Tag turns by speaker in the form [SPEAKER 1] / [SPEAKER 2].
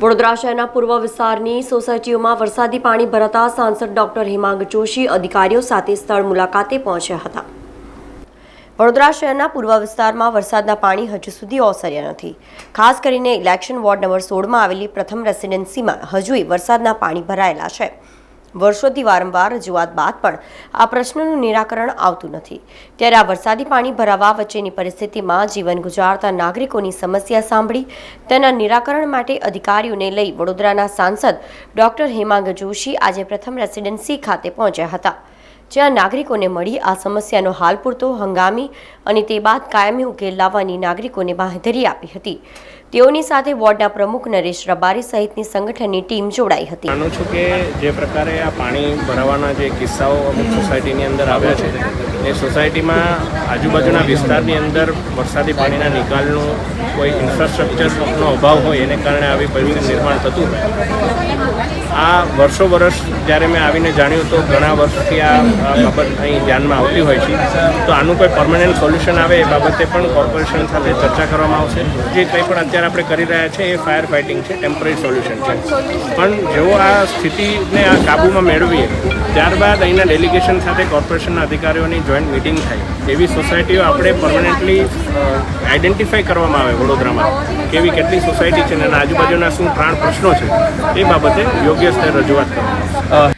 [SPEAKER 1] વડોદરા શહેરના પૂર્વ વિસ્તારની સોસાયટીઓમાં વરસાદી પાણી ભરાતા સાંસદ ડોક્ટર હિમાંગ જોશી, અધિકારીઓ સાથે સ્થળ મુલાકાતે પહોંચ્યા હતા. વડોદરા શહેરના પૂર્વ વિસ્તારમાં વરસાદના પાણી હજુ સુધી ઓસર્યા નથી. ખાસ કરીને ઇલેક્શન વોર્ડ નંબર સોળમાં આવેલી પ્રથમ રેસિડેન્સીમાં હજુય વરસાદના પાણી ભરાયેલા છે. વર્ષોથી વારંવાર રજૂઆત બાદ પણ આ પ્રશ્નનું નિરાકરણ આવતું નથી. ત્યારે આ વરસાદી પાણી ભરાવા વચ્ચેની પરિસ્થિતિમાં જીવન ગુજારતા નાગરિકોની સમસ્યા સાંભળી તેના નિરાકરણ માટે અધિકારીઓને લઈ વડોદરાના સાંસદ ડોક્ટર હેમાંગ જોશી આજે પ્રથમ રેસિડેન્સી ખાતે પહોંચ્યા હતા. જ્યાં નાગરિકોને મળી આ સમસ્યાનો હાલ પૂરતો હંગામી અને તે બાદ કાયમી ઉકેલ લાવવાની નાગરિકોને બાંહેધરી આપી હતી. તેઓની સાથે વોર્ડના પ્રમુખ નરેશ રબારી સહિતની સંગઠનની ટીમ જોડાઈ હતી.
[SPEAKER 2] માનું છું કે જે પ્રકારે આ પાણી ભરાવાના જે કિસ્સાઓ અમુક સોસાયટીની અંદર આવ્યા છે, એ સોસાયટીમાં આજુબાજુના વિસ્તારની અંદર વરસાદી પાણીના નિકાલનું કોઈ ઇન્ફ્રાસ્ટ્રક્ચરનો અભાવ હોય એને કારણે આવી પરિસ્થિતિ નિર્માણ થતું આ વર્ષો વર્ષ જ્યારે મેં આવીને જાણ્યું તો ઘણા વર્ષથી આ બાબત અહીં ધ્યાનમાં આવતી હોય છે. તો આનું કોઈ પરમનન્ટ સોલ્યુશન આવે એ બાબતે પણ કોર્પોરેશન સાથે ચર્ચા કરવામાં આવશે. જે કંઈ પણ અત્યારે આપણે કરી રહ્યા છે એ ફાયર ફાઇટિંગ છે ટેમ્પરરી સોલ્યુશન છે. પણ જેવો આ સ્થિતિને આ કાબૂમાં મેળવીએ, ત્યારબાદ અહીંના ડેલિગેશન સાથે કોર્પોરેશનના અધિકારીઓની જોઈન્ટ મિટિંગ થાય. એવી સોસાયટીઓ આપણે પરમનન્ટલી આઈડેન્ટિફાઈ કરવામાં આવે વડોદરામાં કેવી કેટલી સોસાયટી છે અને આજુબાજુના શું પ્રાણ પ્રશ્નો છે એ બાબતે યોગ્ય સ્તરે રજૂઆત કરવામાં આવશે.